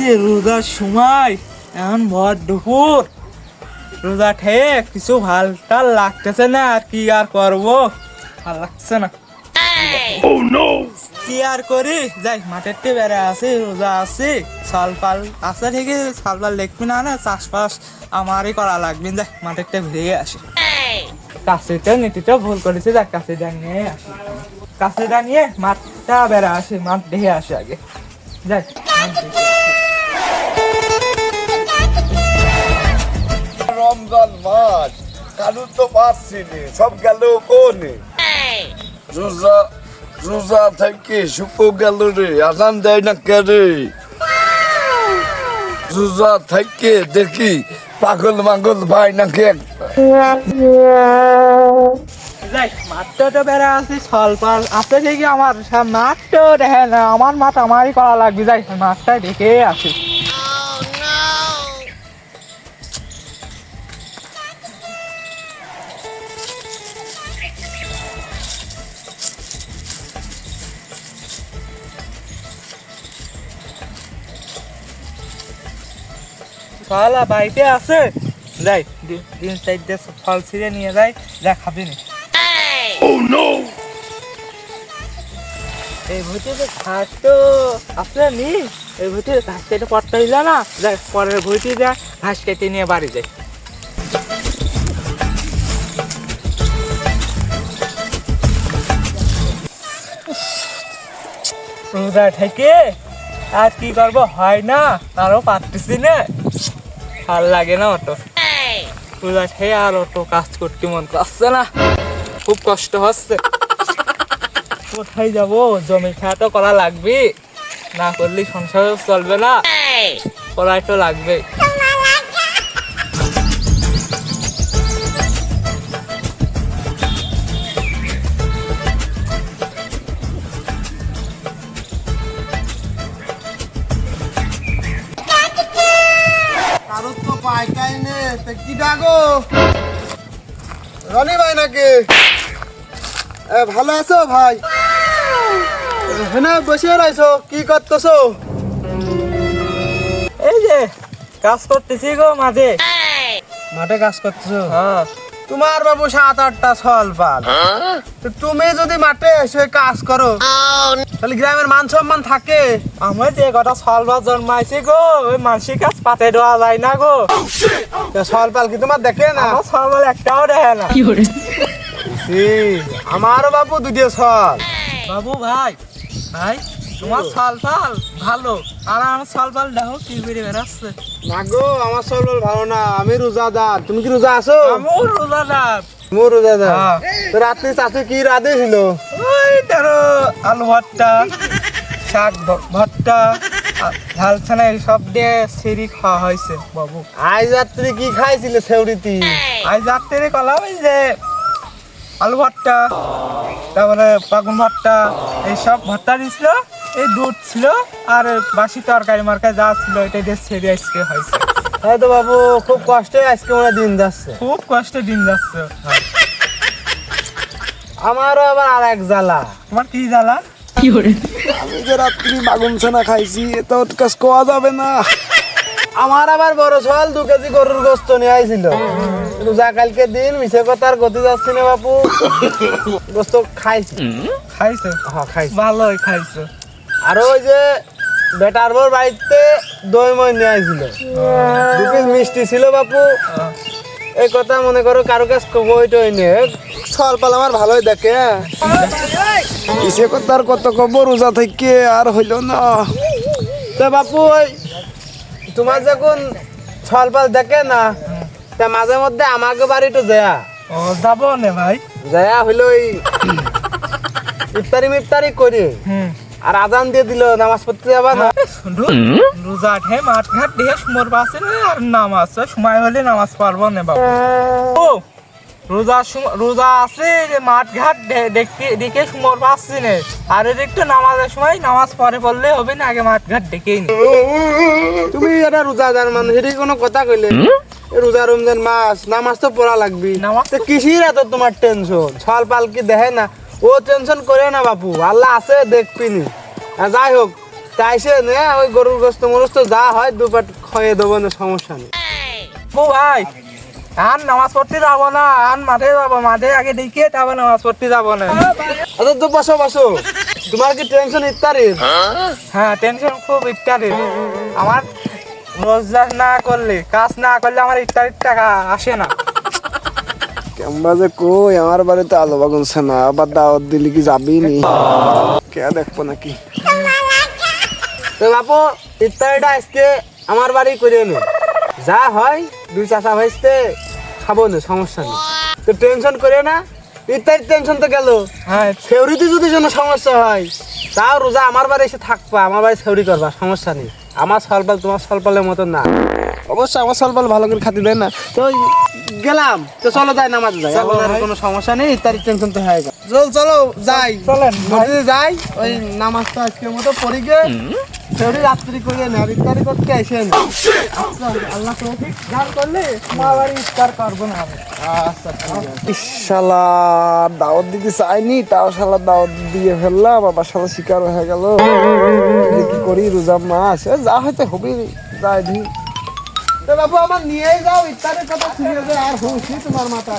যে রোজার সময় এখন ভর দুপুর। রোজা খেয়ে কিছু ভালো টাল লাগতেছে না আর কি আর করব? ভালো লাগছে না। কি আর করি? যাই মাঠের তে বেড়ে আছে রোজা আছে। সাল পাল আছে ঠিকই সাল পাল দেখবি না না চাষবাস আমারই করা লাগবে। যাই মাঠের তে ঘুরে আসি। কাছেটা নীতিটা ভুল করেছে যাক কাছেটা নিয়ে আসি। কাছেটা নিয়ে মাঠটা বেড়ে আসে মাঠ দেখে আসে আগে। যাই রমজান মাস কালু তো পারছি সব গেল কোনে? রোজা রোজা থেকে শুকো গেল রে আজান দেয় না কে রে? রোজা থেকে দেখি পাগল মাগল ভাই মাঠটা তো বেড়ে আছে আছে ঠিকই আমার দেখে না আমার মাঠ আমারই করা লাগবে যাই মাঠটাই দেখে আসি শালা বাড়িতে আছে। যাই দিন চারটে ফল ছিঁড়ে নিয়ে যাই যা খাবি নি। এই ভুতিতে ঘাস তো আছে নি? এই ভুতি ঘাস কেটে পট্টা হইল না যাই পরের ভুতি যা ঘাস কেটে নিয়ে বাড়ি যাই। রোজা থেকে আর কি করব? হয় না তারও পারতেছি না। ভালো লাগে না অটো। হে আর অটো কাজ করতে মন করছে না। খুব কষ্ট হচ্ছে। কোথায় যাব? জমি খেয়া তো করা লাগবে না করলে সংসার চলবে না। করাই তো লাগবে রনি ভাই নাকি? ভালো আছো ভাই? হ্যাঁ বসে রয়েছো কি করতেছো? এই যে কাজ করতেছি গো মাঝে। মাঠে কাজ করতেছো? হ্যাঁ। তোমার বাবু সাত আটটা ছল পাল। তুমি যদি মাঠে এসে কাজ করো তাহলে গ্রামের মান সম্মান থাকে। আমার যে কটা সলবার জন্মাইছি গো ওই মানসিক কাজ পাতে দেওয়া যায় না গো। তো ছল পাল কি তোমার দেখে না? আমার সলবার একটাও দেখে না। ছি, আমারও বাবু দুটো ছল বাবু ভাই ভাই তোমার সলপাল ভালো। আর আমার সলপাল দেখো কি করে বেড়াচ্ছে। না গো আমার ছল পাল ভালো না আমি রোজাদার। তুমি কি রোজা আছো? আমার রোজাদার। মো রোজাদার হ্যাঁ। তো রাত্রি চাষে কি রাধে ছিল? ওই ধরো আলু ভর্তা শাক ভর্তা ঝাল ছানা সব দিয়ে সিঁড়ি খাওয়া হয়েছে বাবু। আজ রাত্রি কি খাইছিলে সেউরিতি আজ রাত্রে কলা ওই যে আলু ভর্তা তারপরে পাগুন ভর্তা এইসব ভর্তা দিছিল এই দুধ ছিল আর বাসি তরকারি মার্কা যা ছিল এটা দিয়ে ছেড়ে আজকে হয়েছে। হ্যাঁ তো বাবু খুব কষ্টে আজকে মনে দিন যাচ্ছে। খুব কষ্টে দিন যাচ্ছে। আমারও আবার আর এক জ্বালা। তোমার কি জ্বালা? আমি যে রাত্রি বাগুন ছানা খাইছি এত কাজ কোয়া যাবে না। আমার আবার বড় সল দু কেজি গরুর গোস্ত নিয়ে আইছিল। রোজা কালকে দিন মিশে কথার গতি যাচ্ছি না বাপু। গোস্ত খাইছি। খাইছো? হ্যাঁ খাইছি। ভালোই খাইছো। আর ওই যে বেটার বোর বাড়িতে দই মই নিয়ে আইছিল। দু পিস মিষ্টি ছিল বাপু। এই কথা মনে করো কারও কাছে কবই টই নে। সল পাল আমার ভালোই দেখে। কিসে কথার কত কব রোজা থেকে আর হইল না। তা বাপু ওই তোমার যখন ছল পাল দেখে না তা মাঝে মধ্যে আমাকে বাড়িটা দেয়া ও যাব নে ভাই। দেয়া হইল ওই ইফতারি মিফতারি করে। হুম। আর আজান দিয়ে দিল নামাজ পড়তে যাবা না? রোজা ঠে মাঠ ঘাট দিয়ে সুমর পাশে আর নামাজ সময় হলে নামাজ পারব না বাবু। ও রোজা রোজা আছে যে মাঠ ঘাট দেখতে দেখে সুমর পাচ্ছি না। আর একটু নামাজের সময় নামাজ পরে পড়লে হবে না আগে মাঠ ঘাট নি। তুমি এটা রোজাদার মানুষ এটি কোনো কথা কইলে রোজা রমজান মাস নামাজ তো পড়া লাগবি। নামাজ তো কিসির এত তোমার টেনশন ছল পাল কি দেখে না? ও টেনশন করে না বাপু আল্লাহ আছে দেখবিনি। যাই হোক তাইছে নে ওই গরুর গোস্ত মরস্ত যা হয় দুপাট খয়ে দেবো না সমস্যা নেই। ও ভাই আন নামাজ পড়তে যাব না আন মাঠে যাব মাঠে আগে দেখে তারপর নামাজ পড়তে যাব না। আচ্ছা তো বসো বসো। তোমার কি টেনশন ইত্যাদির হ্যাঁ টেনশন খুব ইত্যাদি আমার রোজগার না করলে কাজ না করলে আমার ইত্যাদির টাকা আসে না। কেমবা যে কই? আমার বাড়িতে আলো বাগুন না আবার দাওয়াত দিলি কি যাবি নি? কে দেখব নাকি? তো বাপু ইত্যাদিটা আজকে আমার বাড়ি করে নে যা হয় দুই চাচা ভাইসতে খাব না সমস্যা নেই। তো টেনশন করে না ইত্যাদি টেনশন তো গেল। হ্যাঁ। সেউরিতে যদি কোনো সমস্যা হয় তাও রোজা আমার বাড়ি এসে থাকবা আমার বাড়ি সেউরি করবা সমস্যা নেই। আমার সলপাল তোমার সলপালের মতো না। অবশ্যই আমার সলপাল ভালো করে খাতে দেয় না। তো গেলাম। তো চলো যাই নামাজ যাই। এখন আর কোনো সমস্যা নেই ইত্যাদি টেনশন তো হয়ে গেল। চল চলো যাই। চলেন ভাই। মসজিদে যাই। ওই নামাজটা আজকের মতো পড়ি গে সেউরি রাত্রি করিয়ে না ইত্যাদি করতে আসেন। আচ্ছা, আল্লাহ তৌফিক দান করলে আমার বাড়ি ইফতার করব না আমি। আচ্ছা শালা দাওয়াত দিতে চাইনি তাও শালা দাওয়াত দিয়ে ফেললাম বাবা শালা শিকার হয়ে গেল। কি করি রোজা মাস। এ যা হয়তো হবে যাই দি তো বাবু আমার নিয়েই যাও ইত্যাদির কথা শুনে যায় আর হুঁশি তোমার মাথা